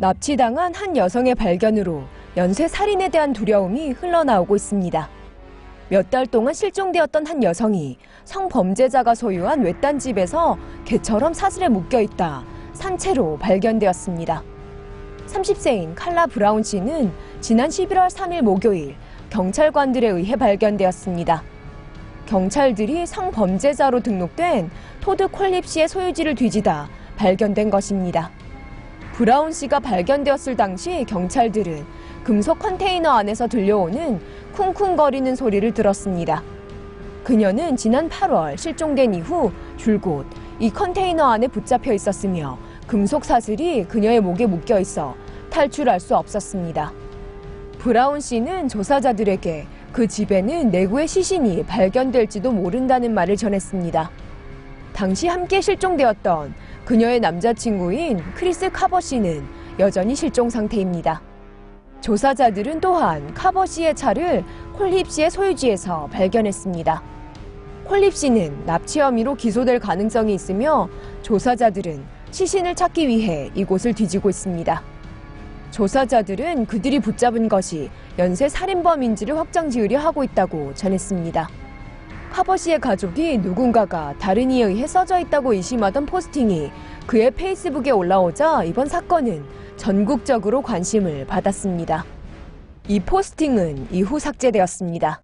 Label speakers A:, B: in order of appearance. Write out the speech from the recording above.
A: 납치당한 한 여성의 발견으로 연쇄 살인에 대한 두려움이 흘러나오고 있습니다. 몇 달 동안 실종되었던 한 여성이 성범죄자가 소유한 외딴 집에서 개처럼 사슬에 묶여 있다 산채로 발견되었습니다. 30세인 칼라 브라운 씨는 지난 11월 3일 목요일 경찰관들에 의해 발견되었습니다. 경찰들이 성범죄자로 등록된 토드 콜립 씨의 소유지를 뒤지다 발견된 것입니다. 브라운 씨가 발견되었을 당시 경찰들은 금속 컨테이너 안에서 들려오는 쿵쿵거리는 소리를 들었습니다. 그녀는 지난 8월 실종된 이후 줄곧 이 컨테이너 안에 붙잡혀 있었으며 금속 사슬이 그녀의 목에 묶여 있어 탈출할 수 없었습니다. 브라운 씨는 조사자들에게 그 집에는 내구의 시신이 발견될지도 모른다는 말을 전했습니다. 당시 함께 실종되었던 그녀의 남자친구인 크리스 카버 씨는 여전히 실종 상태입니다. 조사자들은 또한 카버 씨의 차를 콜립 씨의 소유지에서 발견했습니다. 콜립 씨는 납치 혐의로 기소될 가능성이 있으며 조사자들은 시신을 찾기 위해 이곳을 뒤지고 있습니다. 조사자들은 그들이 붙잡은 것이 연쇄 살인범인지를 확정 지으려 하고 있다고 전했습니다. 카버 씨의 가족이 누군가가 다른 이에 의해 써져 있다고 의심하던 포스팅이 그의 페이스북에 올라오자 이번 사건은 전국적으로 관심을 받았습니다. 이 포스팅은 이후 삭제되었습니다.